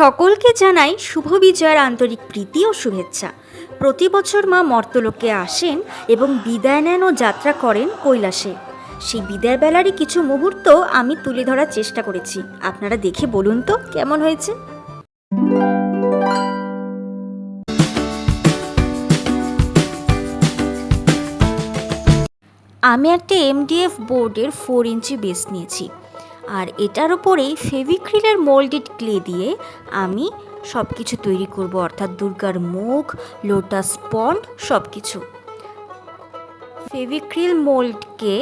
সকলকে জানাই শুভ বিজয়ের আন্তরিক প্রীতি ও শুভেচ্ছা। প্রতি বছর মা মর্তলোকে আসেন এবং বিদায় নেন ও যাত্রা করেন কৈলাসে। সেই বিদায় বেলারই কিছু মুহূর্ত আমি তুলে ধরার চেষ্টা করেছি। আপনারা দেখে বলুন তো কেমন হয়েছে? আমি একটা এমডিএফ বোর্ডের ফোর ইঞ্চি বেস নিয়েছি। আর এটার ওপরেই ফেভিক্রিলের মোল্ডেড ক্লে দিয়ে আমি সব কিছু তৈরি করব, অর্থাৎ দুর্গার মুখ, লোটাস পন্ড সব কিছু ফেভিক্রিল মোল্ডকে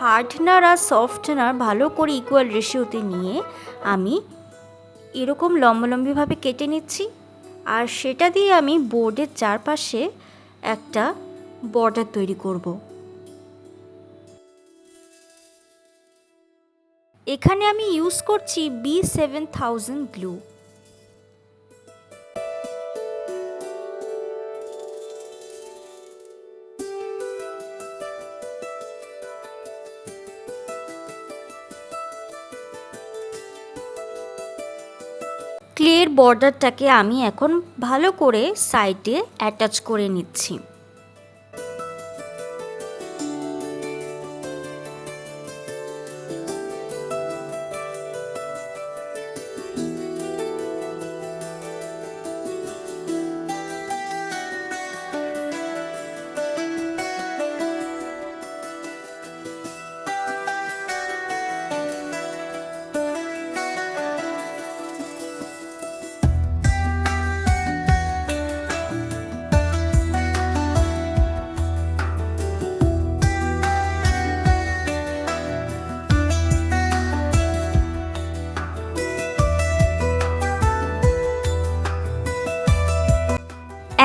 হার্ডনার আর সফটনার ভালো করে ইকুয়াল রেশিওতে নিয়ে আমি এরকম লম্বালম্বিভাবে কেটে নিচ্ছি। আর সেটা দিয়ে আমি বোর্ডের চারপাশে একটা বর্ডার তৈরি করব। এখানে আমি ইউজ করছি বি সেভেন থাউজেন্ড গ্লু ক্লের বর্ডারটাকে আমি এখন ভালো করে সাইডে অ্যাটাচ করে নিচ্ছি।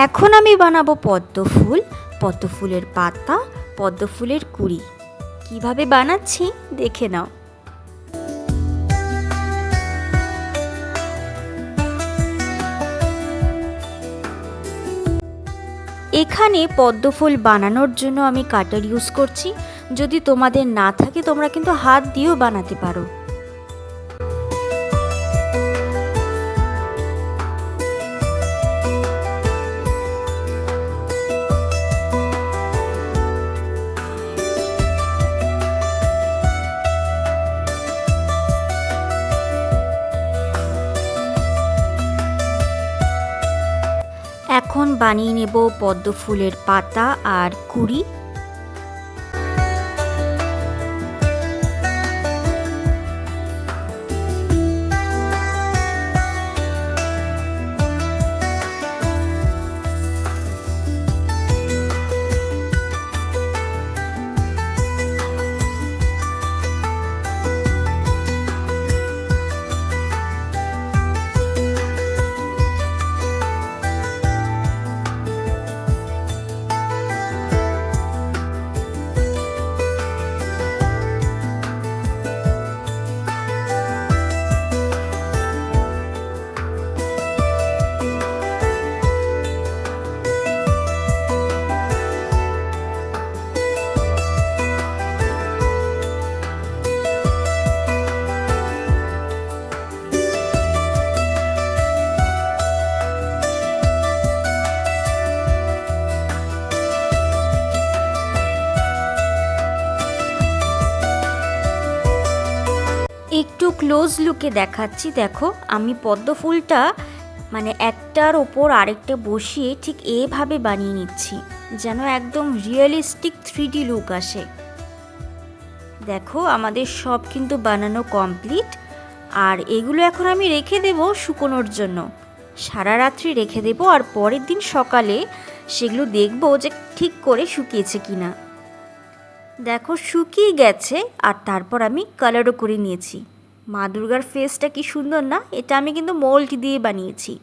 এখন আমি বানাবো পদ্ম ফুল, পদ্ম ফুলের পাতা, পদ্ম ফুলের কুড়ি। কীভাবে বানাচ্ছি দেখে নাও। এখানে পদ্ম ফুল বানানোর জন্য আমি কাটার ইউজ করছি। যদি তোমাদের না থাকে, তোমরা কিন্তু হাত দিয়েও বানাতে পারো। এখন বানিয়ে নেব পদ্ম ফুলের পাতা আর কুড়ি। ক্লোজ লুকে দেখাচ্ছি। দেখো, আমি পদ্ম ফুলটা মানে একটার ওপর আরেকটা বসিয়ে ঠিক এভাবে বানিয়ে নিচ্ছি, যেন একদম রিয়েলিস্টিক থ্রি লুক আসে। দেখো, আমাদের সব কিন্তু বানানো কমপ্লিট আর এগুলো এখন আমি রেখে দেব শুকোনোর জন্য। সারা রাত্রি রেখে দেব আর পরের দিন সকালে সেগুলো দেখব যে ঠিক করে শুকিয়েছে কি না দেখো, শুকিয়ে গেছে আর তারপর আমি কালারও করে নিয়েছি। মা দুর্গার ফেসটা কি সুন্দর না? এটা আমি কিন্তু মোল্ড দিয়ে বানিয়েছি।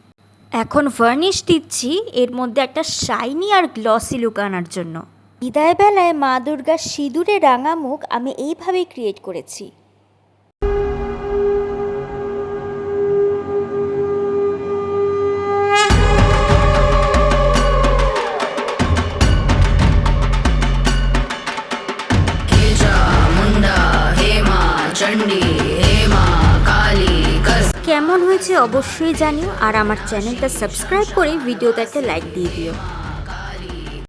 এখন ভার্নিশ দিচ্ছি, এর মধ্যে একটা শাইনি আর গ্লসি লুক আনার জন্য। বিদায়বেলায় মা দুর্গার সিঁদুরে রাঙা মুখ আমি এইভাবেই ক্রিয়েট করেছি। কেমন হয়েছে অবশ্যই জানিও আর আমার চ্যানেলটা সাবস্ক্রাইব করে ভিডিওতে একটা লাইক দিয়ে দিও।